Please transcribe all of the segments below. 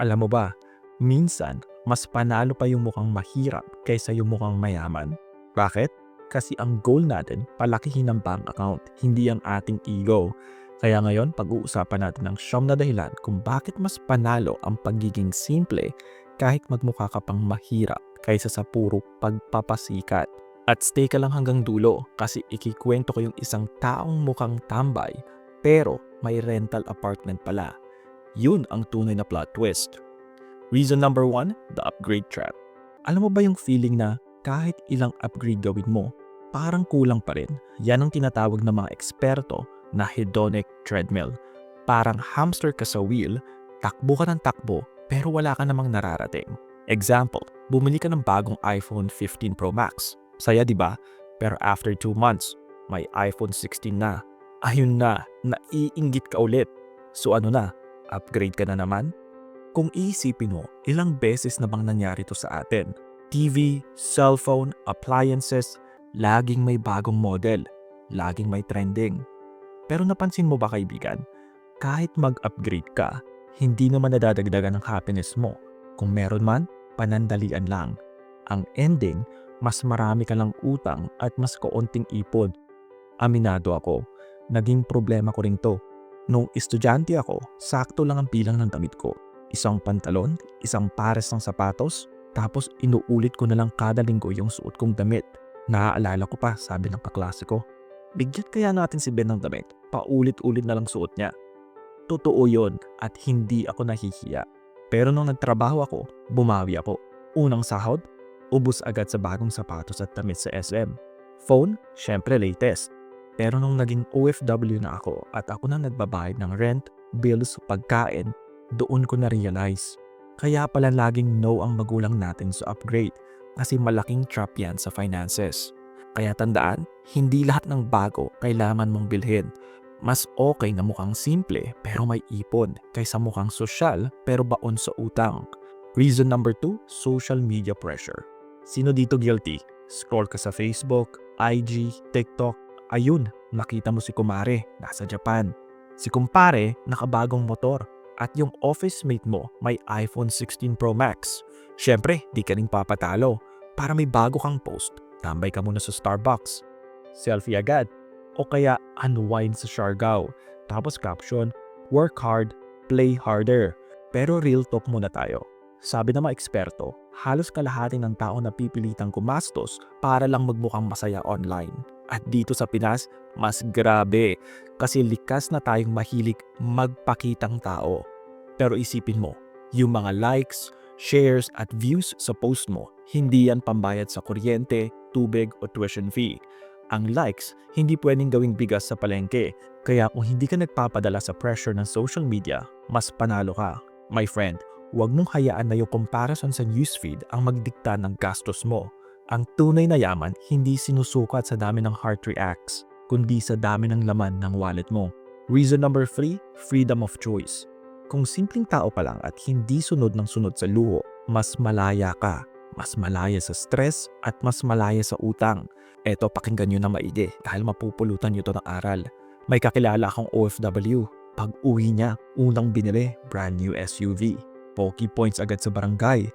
Alam mo ba, minsan, mas panalo pa yung mukhang mahirap kaysa yung mukhang mayaman. Bakit? Kasi ang goal natin, palakihin ang bank account, hindi ang ating ego. Kaya ngayon, pag-uusapan natin ang siyam na dahilan kung bakit mas panalo ang pagiging simple kahit magmukha ka pang mahirap kaysa sa puro pagpapasikat. At stay ka lang hanggang dulo kasi ikikwento ko yung isang taong mukhang tambay pero may rental apartment pala. Yun ang tunay na plot twist. Reason number one, the upgrade trap. Alam mo ba yung feeling na kahit ilang upgrade gawin mo, parang kulang pa rin. Yan ang tinatawag ng mga eksperto na hedonic treadmill. Parang hamster ka sa wheel, takbo ka ng takbo, pero wala ka namang nararating. Example, bumili ka ng bagong iPhone 15 Pro Max. Saya di ba? Pero after 2 months, may iPhone 16 na. Ayun na, naiinggit ka ulit. So ano na, upgrade ka na naman? Kung iisipin mo, ilang beses na bang nangyari to sa atin? TV, cellphone, appliances, laging may bagong model, laging may trending. Pero napansin mo ba kaibigan, kahit mag-upgrade ka, hindi naman nadadagdagan ng happiness mo. Kung meron man, panandalian lang. Ang ending, mas marami ka lang utang at mas kaunting ipon. Aminado ako, naging problema ko rin to. Nung estudyante ako, sakto lang ang bilang ng damit ko. Isang pantalon, isang pares ng sapatos, tapos inuulit ko na lang kada linggo yung suot kong damit. Naaalala ko pa, sabi ng kaklase ko. Bigyan kaya natin si Ben ng damit, paulit-ulit na lang suot niya. Totoo yon at hindi ako nahihiya. Pero nung nagtrabaho ako, bumawi ako. Unang sahod, ubus agad sa bagong sapatos at damit sa SM. Phone, syempre latest. Pero nung naging OFW na ako at ako na nagbabayad ng rent, bills, pagkain, doon ko na-realize. Kaya pala laging no ang magulang natin sa upgrade kasi malaking trap yan sa finances. Kaya tandaan, hindi lahat ng bago kailangan mong bilhin. Mas okay na mukhang simple pero may ipon kaysa mukhang sosyal pero baon sa utang. Reason number two, social media pressure. Sino dito guilty? Scroll ka sa Facebook, IG, TikTok, ayun, nakita mo si kumare, nasa Japan. Si kumpare, nakabagong motor. At yung office mate mo may iPhone 16 Pro Max. Siyempre, di ka rin papatalo. Para may bago kang post, tambay ka muna sa Starbucks. Selfie agad. O kaya unwind sa Siargao. Tapos caption, work hard, play harder. Pero real talk muna tayo. Sabi ng mga eksperto, halos kalahati ng tao na pipilitang kumastos para lang magmukhang masaya online. At dito sa Pinas, mas grabe kasi likas na tayong mahilig magpakitang tao. Pero isipin mo, yung mga likes, shares at views sa post mo, hindi yan pambayad sa kuryente, tubig o tuition fee. Ang likes, hindi pwedeng gawing bigas sa palengke. Kaya kung hindi ka nagpapadala sa pressure ng social media, mas panalo ka. My friend, huwag mong hayaan na yung comparison sa newsfeed ang magdikta ng gastos mo. Ang tunay na yaman hindi sinusukat sa dami ng heart reacts, kundi sa dami ng laman ng wallet mo. Reason number 3, freedom of choice. Kung simpleng tao pa lang at hindi sunod ng sunod sa luho, mas malaya ka. Mas malaya sa stress at mas malaya sa utang. Eto pakinggan nyo na maigi dahil mapupulutan nyo to ng aral. May kakilala akong OFW. Pag uwi niya, unang binili, brand new SUV. Pokey points agad sa barangay.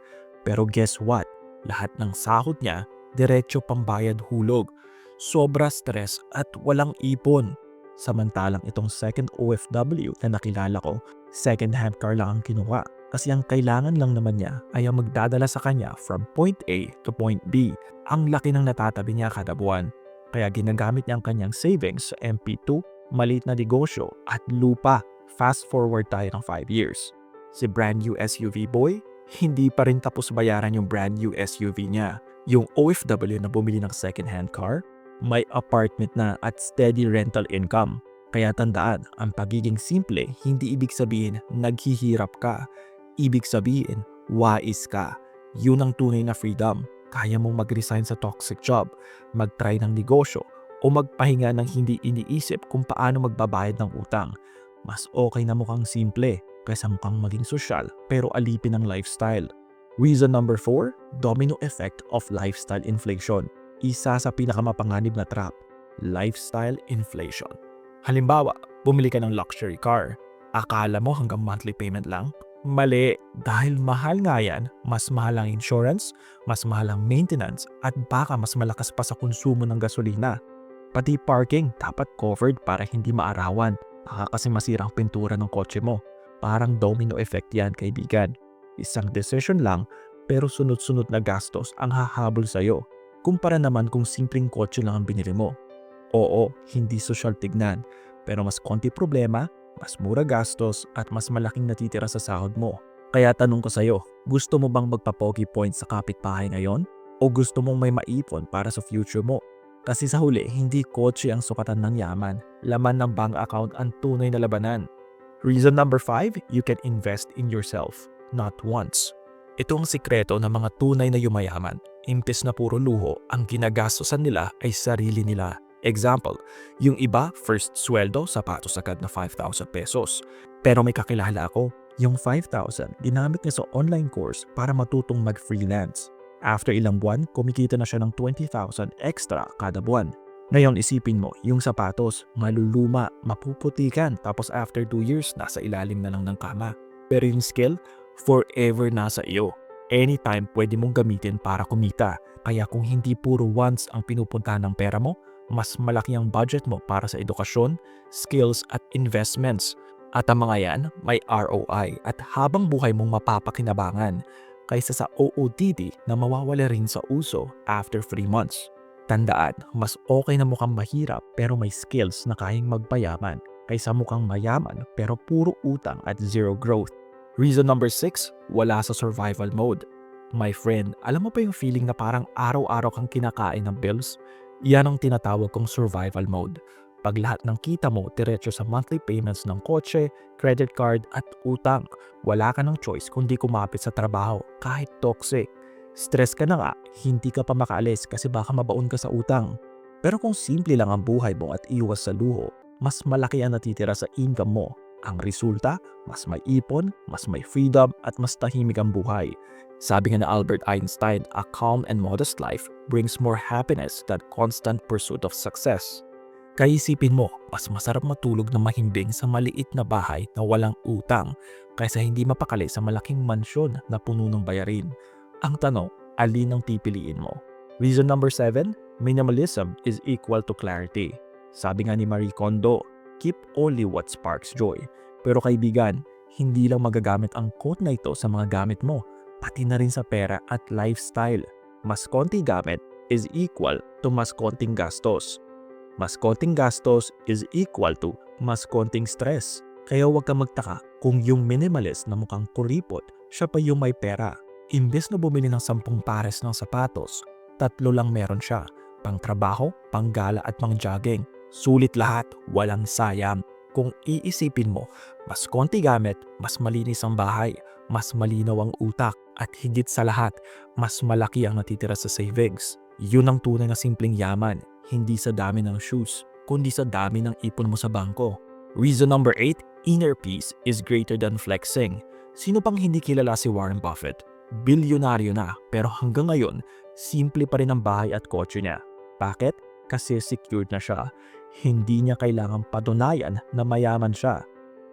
Pero guess what? Lahat ng sahod niya, diretso pambayad hulog. Sobra stress at walang ipon. Samantalang itong second OFW na nakilala ko, second hand car lang ang kinuha kasi ang kailangan lang naman niya ay ang magdadala sa kanya from point A to point B. Ang laki ng natatabi niya kada buwan. Kaya ginagamit niya ang kanyang savings sa MP2, maliit na negosyo at lupa. Fast forward tayo ng 5 years. Si brand new SUV boy, hindi pa rin tapos bayaran yung brand new SUV niya. Yung OFW na bumili ng second hand car, may apartment na at steady rental income. Kaya tandaan, ang pagiging simple hindi ibig sabihin naghihirap ka. Ibig sabihin, wais ka. Yun ang tunay na freedom. Kaya mong mag-resign sa toxic job, mag-try ng negosyo, o magpahinga ng hindi iniisip kung paano magbabayad ng utang. Mas okay na mukhang simple kaysa mukhang maging sosyal pero alipin ng lifestyle. Reason number 4, domino effect of lifestyle inflation isa sa pinakamapanganib na trap, lifestyle inflation. Halimbawa, bumili ka ng luxury car. Akala mo hanggang monthly payment lang? Mali, dahil mahal nga yan, mas mahal ang insurance, mas mahal ang maintenance, at baka mas malakas pa sa konsumo ng gasolina. Pati parking dapat covered para hindi maarawan. Baka kasi masira ang pintura ng kotse mo. Parang domino effect yan, kaibigan. Isang decision lang, pero sunod-sunod na gastos ang hahabol sa'yo. Kumpara naman kung simpleng kotse lang ang binili mo. Oo, hindi social tignan, pero mas konti problema, mas mura gastos at mas malaking natitira sa sahod mo. Kaya tanong ko sa'yo, gusto mo bang magpa-pogi points sa kapitbahay ngayon? O gusto mong may maipon para sa future mo? Kasi sa huli, hindi kotse ang sukatan ng yaman. Laman ng bank account ang tunay na labanan. Reason number 5, you can invest in yourself, not once. Ito ang sikreto ng mga tunay na yumayaman. Impes na puro luho, ang ginagastosan nila ay sarili nila. Example, yung iba, first sweldo, sapatos agad na 5,000 pesos. Pero may kakilala ako, yung 5,000 ginamit niya sa online course para matutong mag-freelance. After ilang buwan, kumikita na siya ng 20,000 extra kada buwan. Ngayon isipin mo, yung sapatos, maluluma, mapuputikan, tapos after 2 years, nasa ilalim na lang ng kama. Pero yung skill, forever nasa iyo. Anytime pwede mong gamitin para kumita. Kaya kung hindi puro once ang pinupunta ng pera mo, mas malaki ang budget mo para sa edukasyon, skills at investments. At ang mga yan may ROI at habang buhay mong mapapakinabangan kaysa sa OOTD na mawawala rin sa uso after 3 months. Tandaan, mas okay na mukhang mahirap pero may skills na kayang magpayaman kaysa mukhang mayaman pero puro utang at zero growth. Reason number 6, wala sa survival mode. My friend, alam mo ba yung feeling na parang araw-araw kang kinakain ng bills? Yan ang tinatawag kong survival mode. Pag lahat ng kita mo diretso sa monthly payments ng kotse, credit card at utang, wala ka ng choice kundi kumapit sa trabaho kahit toxic. Stress ka na nga, hindi ka pa makaalis kasi baka mabaon ka sa utang. Pero kung simple lang ang buhay mo at iwas sa luho, mas malaki ang natitira sa income mo. Ang resulta, mas may ipon, mas may freedom at mas tahimik ang buhay. Sabi nga na Albert Einstein, a calm and modest life brings more happiness than constant pursuit of success. Kaisipin mo, mas masarap matulog na mahimbing sa maliit na bahay na walang utang kaysa hindi mapakali sa malaking mansyon na puno ng bayarin. Ang tanong, alin ang pipiliin mo? Reason number 7, minimalism is equal to clarity. Sabi nga ni Marie Kondo, keep only what sparks joy. Pero kaibigan, hindi lang magagamit ang quote na ito sa mga gamit mo, pati na rin sa pera at lifestyle. Mas konti gamit is equal to mas konting gastos. Mas konting gastos is equal to mas konting stress. Kaya huwag kang magtaka kung yung minimalist na mukhang kuripot, siya pa yung may pera. Imbes na bumili ng sampung pares ng sapatos, tatlo lang meron siya. Pang trabaho, pang gala at pang jogging. Sulit lahat, walang sayang. Kung iisipin mo, mas konti gamit, mas malinis ang bahay, mas malinaw ang utak, at higit sa lahat, mas malaki ang natitira sa savings. Yun ang tunay na simpleng yaman, hindi sa dami ng shoes, kundi sa dami ng ipon mo sa bangko. Reason number 8, inner peace is greater than flexing. Sino pang hindi kilala si Warren Buffett? Bilyonaryo na, pero hanggang ngayon, simple pa rin ang bahay at kotse niya. Bakit? Kasi secured na siya. Hindi niya kailangang patunayan na mayaman siya.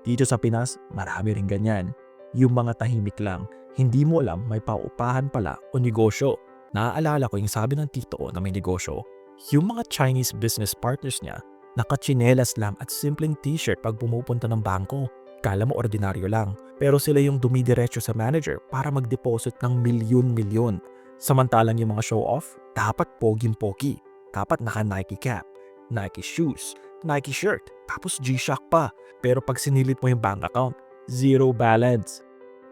Dito sa Pinas, marami rin ganyan. Yung mga tahimik lang, hindi mo alam may paupahan pala o negosyo. Naaalala ko yung sabi ng tito na may negosyo, yung mga Chinese business partners niya, nakachinelas lang at simpleng t-shirt pag pumupunta ng bangko. Kala mo ordinaryo lang, pero sila yung dumidiretso sa manager para mag-deposit ng milyon-milyon. Samantalang yung mga show-off, dapat poging-pogi. Dapat naka-Nike cap, Nike shoes, Nike shirt, tapos G-Shock pa. Pero pag sinilit mo yung bank account, zero balance.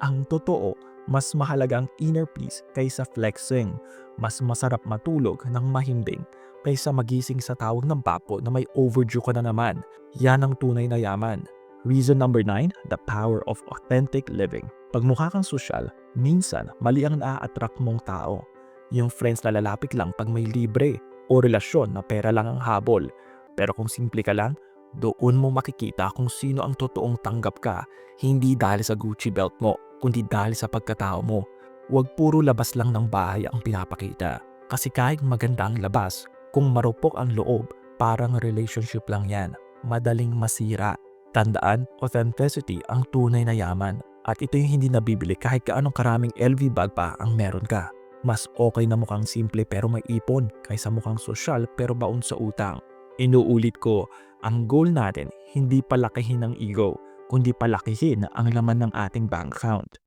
Ang totoo, mas mahalaga ang inner peace kaysa flexing. Mas masarap matulog ng mahimbing kaysa magising sa tawag ng papo na may overdue ka na naman. Yan ang tunay na yaman. Reason number 9, the power of authentic living. Pag mukha kang sosyal, minsan mali ang naa-attract mong tao. Yung friends na lalapit lang pag may libre o relasyon na pera lang ang habol. Pero kung simple ka lang, doon mo makikita kung sino ang totoong tanggap ka, hindi dahil sa Gucci belt mo, kundi dahil sa pagkatao mo. Huwag puro labas lang ng bahay ang pinapakita. Kasi kahit maganda ang labas, kung marupok ang loob, parang relationship lang yan. Madaling masira. Tandaan, authenticity ang tunay na yaman. At ito yung hindi nabibili kahit kaanong karaming LV bag pa ang meron ka. Mas okay na mukhang simple pero may ipon kaysa mukhang sosyal pero baon sa utang. Inuulit ko, ang goal natin hindi palakihin ng ego, kundi palakihin ang laman ng ating bank account.